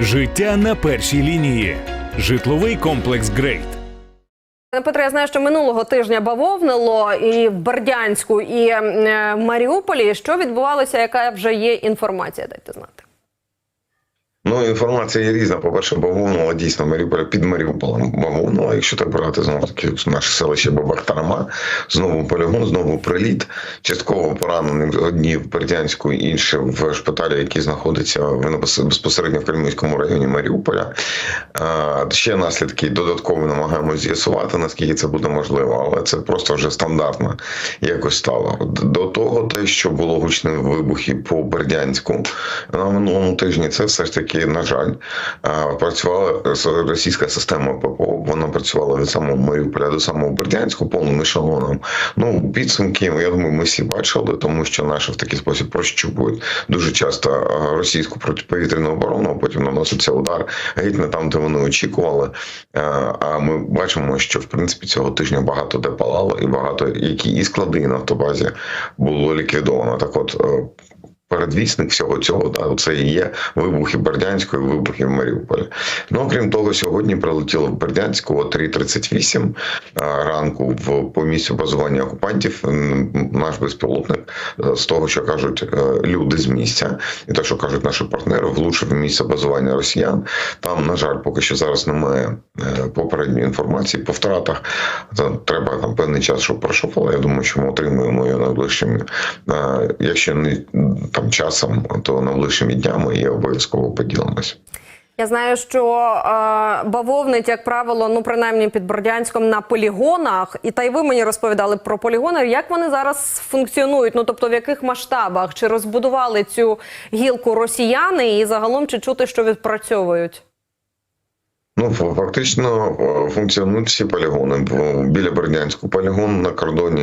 Життя на першій лінії. Житловий комплекс Грейт. Пане Петре, я знаю, що минулого тижня бавовнило і в Бердянську, і е, в Маріуполі. Що відбувалося? Яка вже є інформація? Дайте знати. Ну, інформація є різна. По-перше, бавовнула дійсно Маріуполя під Маріуполем бавовнула. Якщо так брати знову таки наше селище Бабахтарма, знову полігон, знову приліт. Частково поранений одні в Бердянську, інші в шпиталі, який знаходиться в безпосередньо в Кремлівському районі Маріуполя. Ще наслідки додатково намагаємося з'ясувати, наскільки це буде можливо, але це просто вже стандартно якось стало. До того, те, що було гучні вибухи по Бердянську на минулому тижні, це все ж таки на жаль, працювала російська система ППО. Вона працювала від самого Маріуполя до самого Бердянську повним ешелоном. Ну підсумки, я думаю, ми всі бачили, тому що наші в такий спосіб прощупують дуже часто російську протиповітряну оборону. а Потім наноситься удар геть не там, де вони очікували. А ми бачимо, що в принципі цього тижня багато де палало, і багато які і склади на автобазі було ліквідовано. Так, от. Передвісник всього цього, да, це і є вибухи Бердянської, вибухи в Маріуполі. Ну окрім того, сьогодні прилетіло в Бердянську о 3.38 ранку в по місцю базування окупантів. Наш безпілотник з того, що кажуть люди з місця, і те, що кажуть наші партнери, влучив місце базування росіян. Там, на жаль, поки що зараз немає попередньої інформації по втратах. Треба там певний час, щоб пройшов, але я думаю, що ми отримуємо її найближчим, якщо не там часом, то найближчими днями і обов'язково поділимось. Я знаю, що е, бавовнить, як правило, ну принаймні під Бордянськом на полігонах, і та й ви мені розповідали про полігони. Як вони зараз функціонують? Ну тобто в яких масштабах чи розбудували цю гілку росіяни, і загалом чи чути, що відпрацьовують? Ну, фактично функціонують всі полігони. Біля Бердянську полігон на кордоні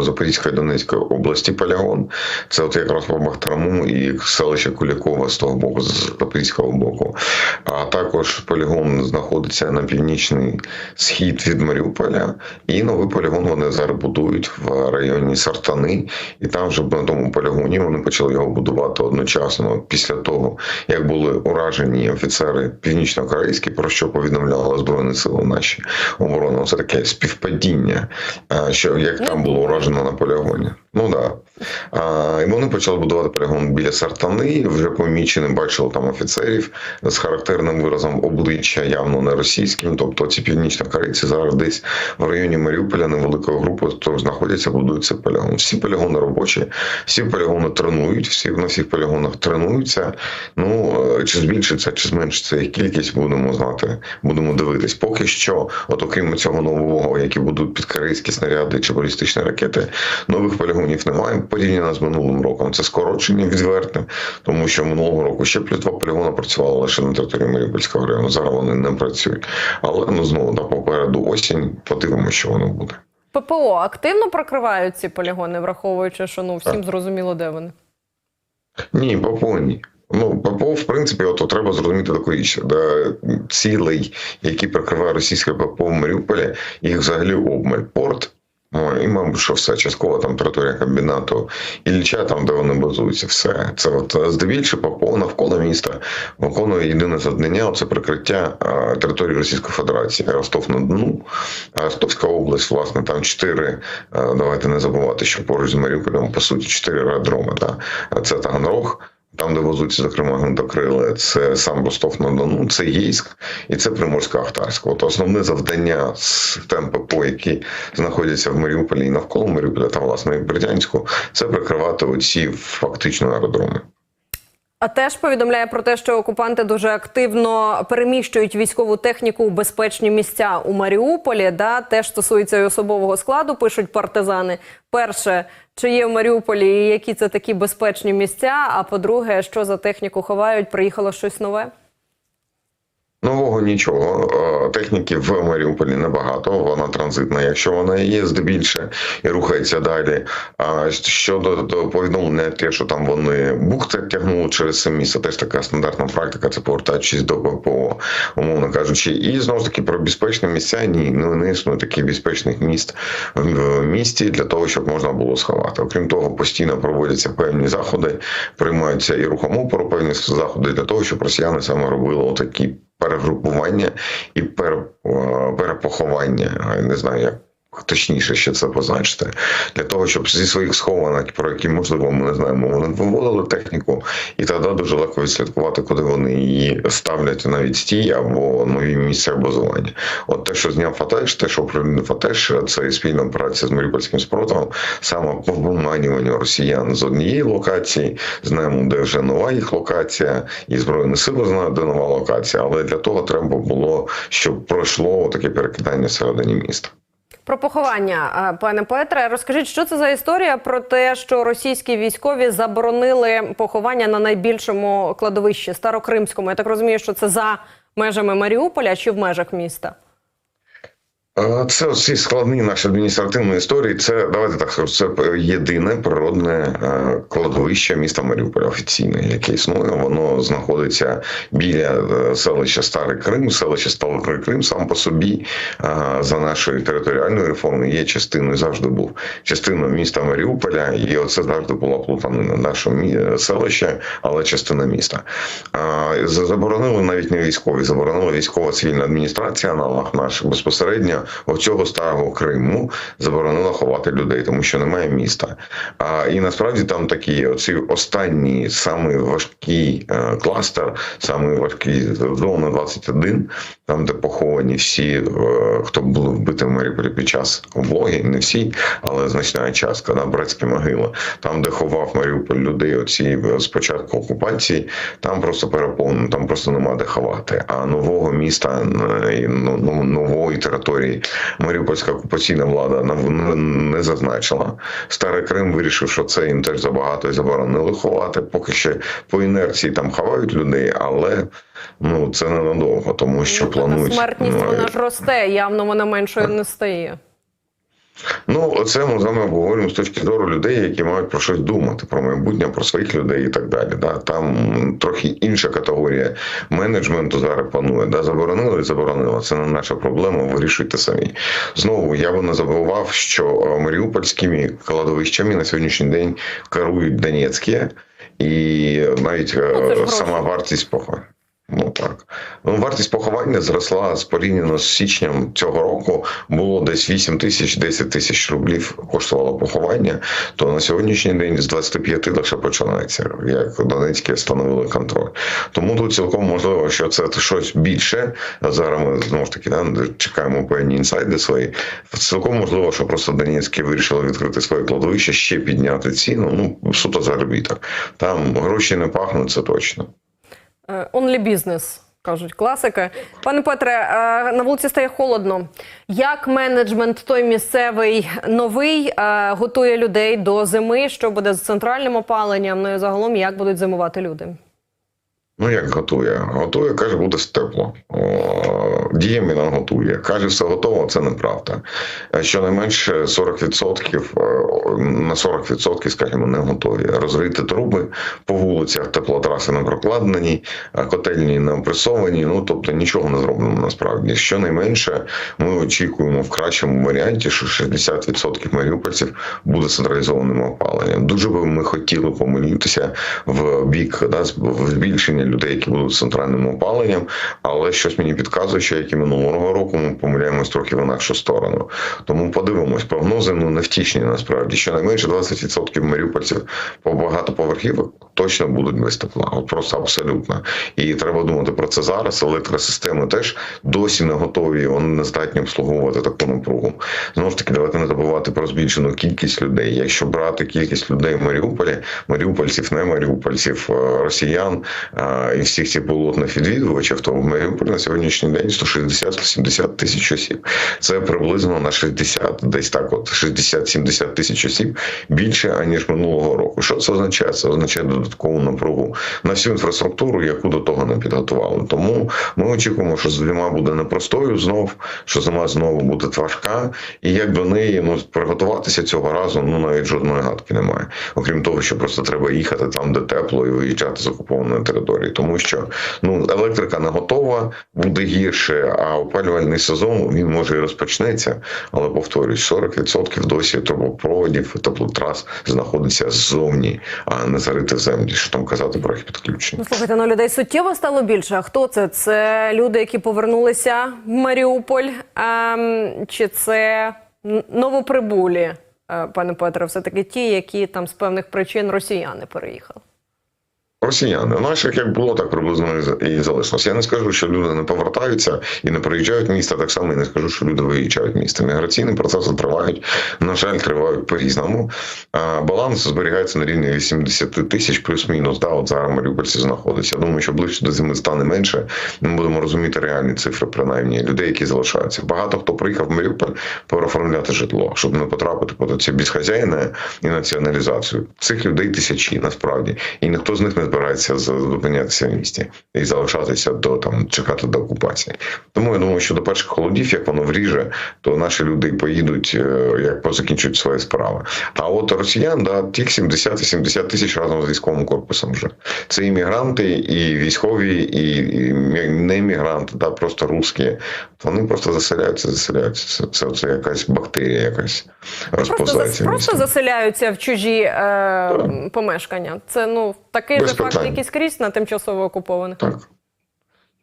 Запорізької Донецької області полігон. Це от якраз по Бахтарму і селище Кулікова з того боку, з Запорізького боку. А також полігон знаходиться на північний схід від Маріуполя. І новий полігон вони зараз будують в районі Сартани. І там вже на тому полігоні вони почали його будувати одночасно після того, як були уражені офіцери північно-корейські, про що повідомляли збройні сили наші оборони. Це таке співпадіння, що як там було уражено на полігоні. Ну да. І вони почали будувати полігон біля Сартани. Вже помічені, бачили там офіцерів з характерним виразом обличчя явно не російським. Тобто ці північно-корейці зараз десь в районі Маріуполя невеликою групою то знаходяться, будуються полігон. Всі полігони робочі, всі полігони тренують, всі на всіх полігонах тренуються. Ну чи збільшиться, чи зменшиться їх кількість, будемо знати, будемо дивитись. Поки що, от окрім цього нового, які будуть підкорейські снаряди чи балістичні ракети, нових полігонів немає порівняно з минулим роком. Це скорочення відверте, тому що минулого року ще плюс два полігони працювали лише на території Маріупольського району. Зараз вони не працюють. Але ну знову да, попереду осінь. Подивимося, що воно буде. ППО активно прокривають ці полігони, враховуючи, що ну всім зрозуміло, де вони. Ні, ППО ні. Ну, ППО, в принципі, от треба зрозуміти таку річ, де цілий, який прикриває російське ППО в Маріуполі, їх взагалі обмаль порт. Ну, і, мабуть, що все частково там територія комбінату Ілліча, там де вони базуються, все це от здебільшого ППО навколо міста виконує єдине завдання це прикриття а, території Російської Федерації, Ростов на Дону, Ростовська область, власне, там чотири. Давайте не забувати, що поруч з Маріуполем по суті чотири аеродроми. Да? Це Таганрог. Там, де возуться, зокрема, гвинтокрили, це сам Ростов на Дону, це Єйськ і це Приморська Ахтарська. От основне завдання з ППО, які знаходяться в Маріуполі і навколо Маріуполя та власне і Бердянську, це прикривати оці фактично аеродроми. А теж повідомляє про те, що окупанти дуже активно переміщують військову техніку у безпечні місця у Маріуполі. Да, теж стосується і особового складу. Пишуть партизани. Перше, чи є в Маріуполі і які це такі безпечні місця? А по-друге, що за техніку ховають? Приїхало щось нове? Нового нічого. Е, Техніки в Маріуполі небагато, вона транзитна, якщо вона є здебільше і рухається далі. А щодо до повідомлення, те, що там вони бухти тягнули через це місце, теж така стандартна практика, це повертаючись до ППО, умовно кажучи. І знову ж таки про безпечні місця ні, ну не існує таких безпечних міст в місті для того, щоб можна було сховати. Окрім того, постійно проводяться певні заходи, приймаються і рухомопору певні заходи для того, щоб росіяни саме робили отакі перегрупування і е, перепоховання. Не знаю, як точніше ще це позначити. Для того, щоб зі своїх схованок, про які можливо ми не знаємо, вони виводили техніку, і тоді дуже легко відслідкувати, куди вони її ставлять на відстій або нові місця базування. От те, що зняв Фатеш, те, що управління Фатеш, це спільна операція з Маріупольським спротивом, саме по виманюванню росіян з однієї локації, знаємо, де вже нова їх локація, і збройні сили знають, де нова локація. Але для того треба було, щоб пройшло таке перекидання всередині міста. Про поховання, е, пане Петре, розкажіть, що це за історія про те, що російські військові заборонили поховання на найбільшому кладовищі Старокримському. Я так розумію, що це за межами Маріуполя чи в межах міста? Е, Це ці складні наші адміністративні історії. Це давайте так скажу, це єдине природне е, кладовище міста Маріуполя офіційне, яке існує. Воно знаходиться біля е, селища Старий Крим. Селище Старий Крим сам по собі за нашою територіальною реформою є частиною, завжди був частиною міста Маріуполя, і оце завжди була плутанина нашого селища, але частина міста. Заборонили навіть не військові, заборонила військова цивільна адміністрація, аналог наш безпосередньо оцього старого Криму заборонила ховати людей, тому що немає міста. А і насправді там такі оці останні самий важкий е, кластер, самий важкий зона 21, там, де поховані всі, е, хто були вбиті в Маріуполі під час облоги, не всі, але значна частка на братські могили, там, де ховав Маріуполь людей, оці е, з початку окупації, там просто переповнено, там просто нема де ховати. А нового міста е, ну, ну, нової території Маріупольська окупаційна влада нам не зазначила. Старий Крим вирішив, що це їм теж забагато і заборонили ховати. Поки ще по інерції там ховають людей, але ну це ненадовго, тому що Ну, планують смертність ну, вона ж росте, явно вона меншою не стає. Ну, це ми з вами обговорюємо з точки зору людей, які мають про щось думати, про майбутнє, про своїх людей і так далі. Да? Там трохи інша категорія менеджменту зараз панує. Да? Заборонили і заборонили. Це не наша проблема, вирішуйте самі. Знову я би не забував, що е, маріупольськими кладовищами на сьогоднішній день керують Донецькі, і навіть е, Ну, сама вартість похорону. Ну так. Ну, вартість поховання зросла з порівняно з січням цього року. Було десь 8 тисяч, 10 тисяч рублів коштувало поховання. То на сьогоднішній день з 25 лише починається, як Донецькі встановили контроль. Тому тут цілком можливо, що це щось більше. Зараз ми знову ж таки да, чекаємо певні інсайди свої. Цілком можливо, що просто Донецькі вирішили відкрити своє кладовище, ще підняти ціну. Ну суто заробіток. Там гроші не пахнуть, це точно. Е, Only business, кажуть класики. Пане Петре, е, на вулиці стає холодно. Як менеджмент той місцевий новий е, готує людей до зими? Що буде з центральним опаленням? Ну і загалом як будуть зимувати люди? Ну як готує? Готує, каже, буде тепло. Діями нам готує. Каже, все готово, це неправда. Е, Щонайменше 40% е, на 40%, скажімо, не готові. Розрити труби по вулицях, теплотраси не прокладені, котельні не опресовані. Ну тобто нічого не зроблено насправді. Щонайменше ми очікуємо в кращому варіанті, що 60% маріупольців буде централізованим опаленням. Дуже би ми хотіли помилитися в бік да, збільшення людей, які будуть з центральним опаленням, але щось мені підказує, що як і минулого року ми помиляємось трохи в інакшу сторону. Тому подивимось, прогнози ну невтішні насправді. Щонайменше 20% маріупольців по багатоповерхівок точно будуть без тепла. От просто абсолютно. І треба думати про це зараз. Електросистеми теж досі не готові, вони не здатні обслуговувати таку напругу. Знову ж таки, давайте не забувати про збільшену кількість людей. Якщо брати кількість людей в Маріуполі, маріупольців, не маріупольців, е, росіян е, і всіх цих болотних відвідувачів, то в Маріуполі на сьогоднішній день 160 160-170 тисяч осіб. Це приблизно на 60, десь так, от 60-70 тисяч осіб більше аніж минулого року. Що це означає? Це означає додаткову напругу на всю інфраструктуру, яку до того не підготували. Тому ми очікуємо, що зима буде непростою знов, що зима знову буде важка, і як до неї ну приготуватися цього разу, ну навіть жодної гадки немає. Окрім того, що просто треба їхати там, де тепло, і виїжджати з окупованої території, тому що ну електрика не готова, буде гірше. А опалювальний сезон він може і розпочнеться, але повторюсь, 40% досі трубопроводів теплотрас знаходиться ззовні, а не зарити в землі. Що там казати про їх підключення? Ну, слухайте, ну людей суттєво стало більше. А хто це? Це люди, які повернулися в Маріуполь, ем, чи це новоприбулі, е, пане Петре, все таки ті, які там з певних причин росіяни переїхали. Росіяни, наших як було, так приблизно і за- і залишилося. Я не скажу, що люди не повертаються і не приїжджають в місто. Так само і не скажу, що люди виїжджають місто. Міграційні процеси тривають. На жаль, тривають по-різному. А, Баланс зберігається на рівні 80 тисяч плюс-мінус. Да, от зараз Маріупольці знаходиться. Я думаю, що ближче до зими стане менше. Ми будемо розуміти реальні цифри, принаймні людей, які залишаються. Багато хто приїхав в Маріуполь переоформляти житло, щоб не потрапити під ці безхазяйне і націоналізацію. Цих людей тисячі насправді, і ніхто з них не збирається зупинятися в місті і залишатися до там чекати до окупації. Тому я думаю, що до перших холодів, як воно вріже, то наші люди поїдуть, е, як позакінчують свої справи. А от росіян, да, тих 70 і 70 тисяч разом з військовим корпусом вже. Це іммігранти, і військові, і, не іммігранти, да, просто русські. Вони просто заселяються, заселяються. Це, це, це якась бактерія, якась Просто, розповзається. просто заселяються в чужі е, помешкання. Це ну такий Без же факт, питань. який скрізь на тимчасово окупованих. Так.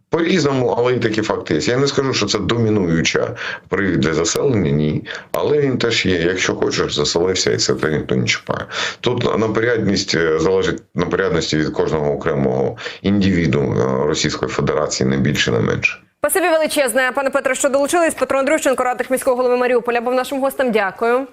По-різному, але і такі факти є. Я не скажу, що це домінуюча привід для заселення, ні. Але він теж є. Якщо хочеш, заселився, і це те ніхто не чіпає. Тут напорядність е, залежить напорядності від кожного окремого індивіду е, Російської Федерації, не більше, не менше. Спасибі величезне, пане Петре, що долучились. Петро Андрющенко, радник міського голови Маріуполя, був нашим гостем. Дякую.